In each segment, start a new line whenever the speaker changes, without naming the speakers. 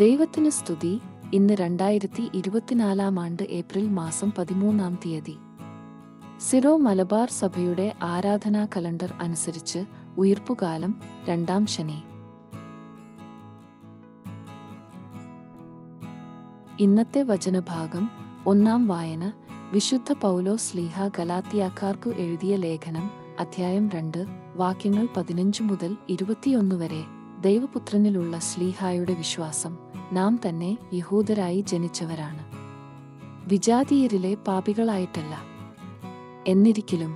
ദൈവത്തിന് സ്തുതി. ഇന്ന് രണ്ടായിരത്തി ഇരുപത്തിനാലാം ആണ്ട് ഏപ്രിൽ മാസം പതിമൂന്നാം തീയതി. സിറോ മലബാർ സഭയുടെ ആരാധനാ കലണ്ടർ അനുസരിച്ച് ഉയർപ്പുകാലം രണ്ടാം ശനി. ഇന്നത്തെ വചനഭാഗം ഒന്നാം വായന. വിശുദ്ധ പൗലോ സ്ലീഹ ഗലാത്തിയാക്കാർക്കു എഴുതിയ ലേഖനം അധ്യായം രണ്ട് വാക്യങ്ങൾ പതിനഞ്ച് മുതൽ ഇരുപത്തിയൊന്ന് വരെ. ദൈവപുത്രനിലുള്ള സ്ലീഹായുടെ വിശ്വാസം നാം തന്നെ യഹൂദരായി ജനിച്ചവരാണ്. വിജാതീയരിലെ പാപികളായിട്ടല്ല. എന്നിരിക്കലും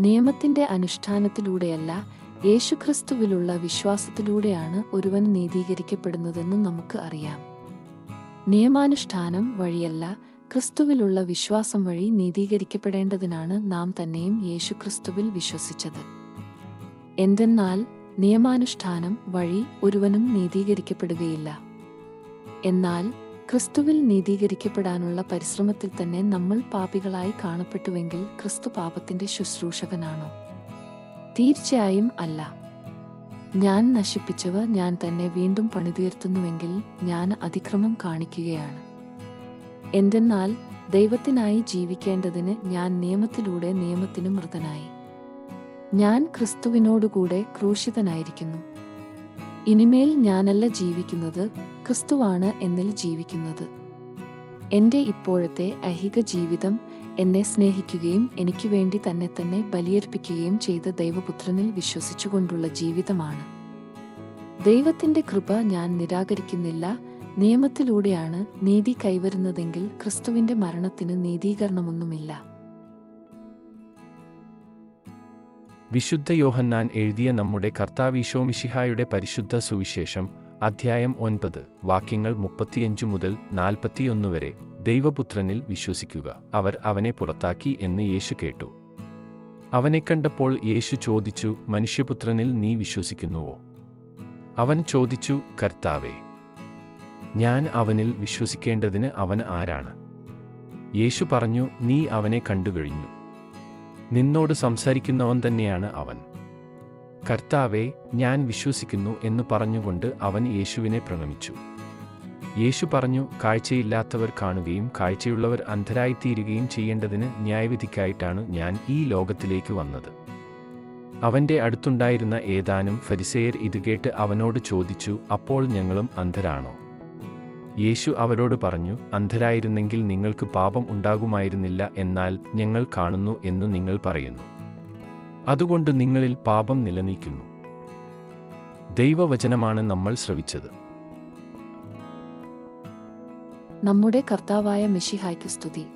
നിയമത്തിന്റെ അനുഷ്ഠാനത്തിലൂടെയല്ല യേശുക്രിസ്തുവിലുള്ള വിശ്വാസത്തിലൂടെയാണ് ഒരുവൻ നീതീകരിക്കപ്പെടുന്നതെന്ന് നമുക്ക് അറിയാം. നിയമാനുഷ്ഠാനം വഴിയല്ല ക്രിസ്തുവിലുള്ള വിശ്വാസം വഴി നീതീകരിക്കപ്പെടേണ്ടതിനാണ് നാം തന്നെയും യേശുക്രിസ്തുവിൽ വിശ്വസിച്ചത്. എന്തെന്നാൽ നിയമാനുഷ്ഠാനം വഴി ഒരുവനും നീതീകരിക്കപ്പെടുകയില്ല. എന്നാൽ ക്രിസ്തുവിൽ നീതീകരിക്കപ്പെടാനുള്ള പരിശ്രമത്തിൽ തന്നെ നമ്മൾ പാപികളായി കാണപ്പെട്ടുവെങ്കിൽ ക്രിസ്തു പാപത്തിന്റെ ശുശ്രൂഷകനാണോ? തീർച്ചയായും അല്ല. ഞാൻ നശിപ്പിച്ചവ ഞാൻ തന്നെ വീണ്ടും പണിതീർത്തുന്നുവെങ്കിൽ ഞാൻ അതിക്രമം കാണിക്കുകയാണ്. എന്തെന്നാൽ ദൈവത്തിനായി ജീവിക്കേണ്ടതിന് ഞാൻ നിയമത്തിലൂടെ നിയമത്തിന് മൃതനായി. ഞാൻ ക്രിസ്തുവിനോടുകൂടെ ക്രൂശിതനായിരിക്കുന്നു. ഇനിമേൽ ഞാനല്ല ജീവിക്കുന്നത് ക്രിസ്തുവാണ് എന്നിൽ ജീവിക്കുന്നത്. എന്റെ ഇപ്പോഴത്തെ ഐഹിക ജീവിതം എന്നെ സ്നേഹിക്കുകയും എനിക്ക് വേണ്ടി തന്നെ തന്നെ ബലിയർപ്പിക്കുകയും ചെയ്ത ദൈവപുത്രനിൽ വിശ്വസിച്ചുകൊണ്ടുള്ള ജീവിതമാണ്. ദൈവത്തിന്റെ കൃപ ഞാൻ നിരാകരിക്കുന്നില്ല. നിയമത്തിലൂടെയാണ് നീതി കൈവരുന്നതെങ്കിൽ ക്രിസ്തുവിന്റെ മരണത്തിന് നീതീകരണമൊന്നുമില്ല.
വിശുദ്ധ യോഹന്നാൻ എഴുതിയ നമ്മുടെ കർത്താവീശോമിഷിഹായുടെ പരിശുദ്ധ സുവിശേഷം അധ്യായം ഒൻപത് വാക്യങ്ങൾ മുപ്പത്തിയഞ്ച് മുതൽ നാൽപ്പത്തിയൊന്ന് വരെ. ദൈവപുത്രനിൽ വിശ്വസിക്കുക അവർ അവനെ പുറത്താക്കി എന്ന് യേശു കേട്ടു. അവനെ കണ്ടപ്പോൾ യേശു ചോദിച്ചു മനുഷ്യപുത്രനിൽ നീ വിശ്വസിക്കുന്നുവോ? അവൻ ചോദിച്ചു കർത്താവേ ഞാൻ അവനിൽ വിശ്വസിക്കേണ്ടതിന് അവൻ ആരാണ്? യേശു പറഞ്ഞു നീ അവനെ കണ്ടുകഴിഞ്ഞു. നിന്നോട് സംസാരിക്കുന്നവൻ തന്നെയാണ് അവൻ. കർത്താവെ ഞാൻ വിശ്വസിക്കുന്നു എന്ന് പറഞ്ഞുകൊണ്ട് അവൻ യേശുവിനെ പ്രണമിച്ചു. യേശു പറഞ്ഞു കാഴ്ചയില്ലാത്തവർ കാണുകയും കാഴ്ചയുള്ളവർ അന്ധരായിത്തീരുകയും ചെയ്യേണ്ടതിന് ന്യായവിധിക്കായിട്ടാണ് ഞാൻ ഈ ലോകത്തിലേക്ക് വന്നത്. അവന്റെ അടുത്തുണ്ടായിരുന്ന ഏതാനും ഫരിസേയർ ഇത് കേട്ട് അവനോട് ചോദിച്ചു അപ്പോൾ ഞങ്ങളും അന്ധരാണോ? യേശു അവരോട് പറഞ്ഞു അന്ധരായിരുന്നെങ്കിൽ നിങ്ങൾക്ക് പാപം ഉണ്ടാകുമായിരുന്നില്ല എന്നാൽ ഞങ്ങൾ കാണുന്നു എന്ന് നിങ്ങൾ പറയുന്നു. അതുകൊണ്ട് നിങ്ങളിൽ പാപം നിലനിൽക്കുന്നു. ദൈവവചനമാണ് നമ്മൾ ശ്രവിച്ചത്.
നമ്മുടെ കർത്താവായ മിഷിഹായ്ക്ക് സ്തുതി.